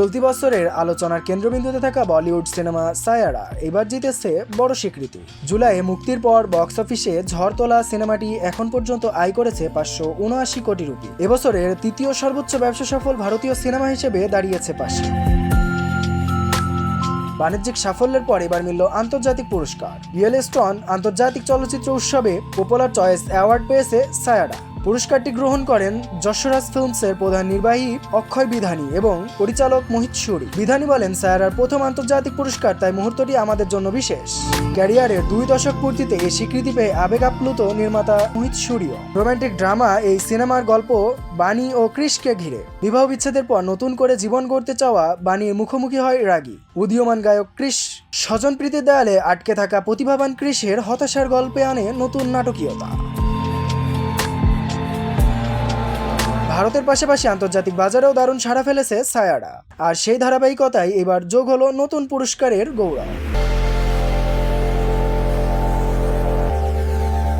চলতি বছরের আলোচনার কেন্দ্রবিন্দুতে থাকা বলিউড সিনেমা সায়ারা এবার জিতেছে বড় স্বীকৃতি। জুলাইয়ে মুক্তির পর বক্স অফিসে ঝড় তোলা সিনেমাটি এখন পর্যন্ত আয় করেছে পাঁচশো উনআশি কোটি রুপি। এবছরের তৃতীয় সর্বোচ্চ ব্যবসা সফল ভারতীয় সিনেমা হিসেবে দাঁড়িয়েছে পাশে বাণিজ্যিক সাফল্যের পর এবার মিলল আন্তর্জাতিক পুরস্কার। ইয়েলস্টন আন্তর্জাতিক চলচ্চিত্র উৎসবে পপুলার চয়েস অ্যাওয়ার্ড পেয়েছে সায়াডা পুরস্কারটি গ্রহণ করেন যশোরাজ ফিল্মসের প্রধান নির্বাহী অক্ষয় বিধানী এবং পরিচালক মোহিত সুরি। বিধানী বলেন সায়ারার প্রথম আন্তর্জাতিক পুরস্কার, তাই মুহূর্তটি আমাদের জন্য বিশেষ। ক্যারিয়ারের দুই দশক পূর্তিতে এই স্বীকৃতি পেয়ে আবেগ আপ্লুত নির্মাতা মোহিত সুরিও। রোমান্টিক ড্রামা এই সিনেমার গল্প বাণী ও ক্রিশকে ঘিরে। বিবাহ বিচ্ছেদের পর নতুন করে জীবন গড়তে চাওয়া বাণীর মুখোমুখি হয় রাগী। উদীয়মান গায়ক ক্রিশ স্বজন প্রীতির দেয়ালে আটকে থাকা প্রতিভাবান ক্রিশের হতাশার গল্পে আনে নতুন নাটকীয়তা। ভারতের পাশাপাশি আন্তর্জাতিক বাজারেও দারুণ সাড়া ফেলেছে সায়ারা। আর সেই ধারাবাহিকতায় এবার যোগ হলো নতুন পুরস্কারের গৌরব।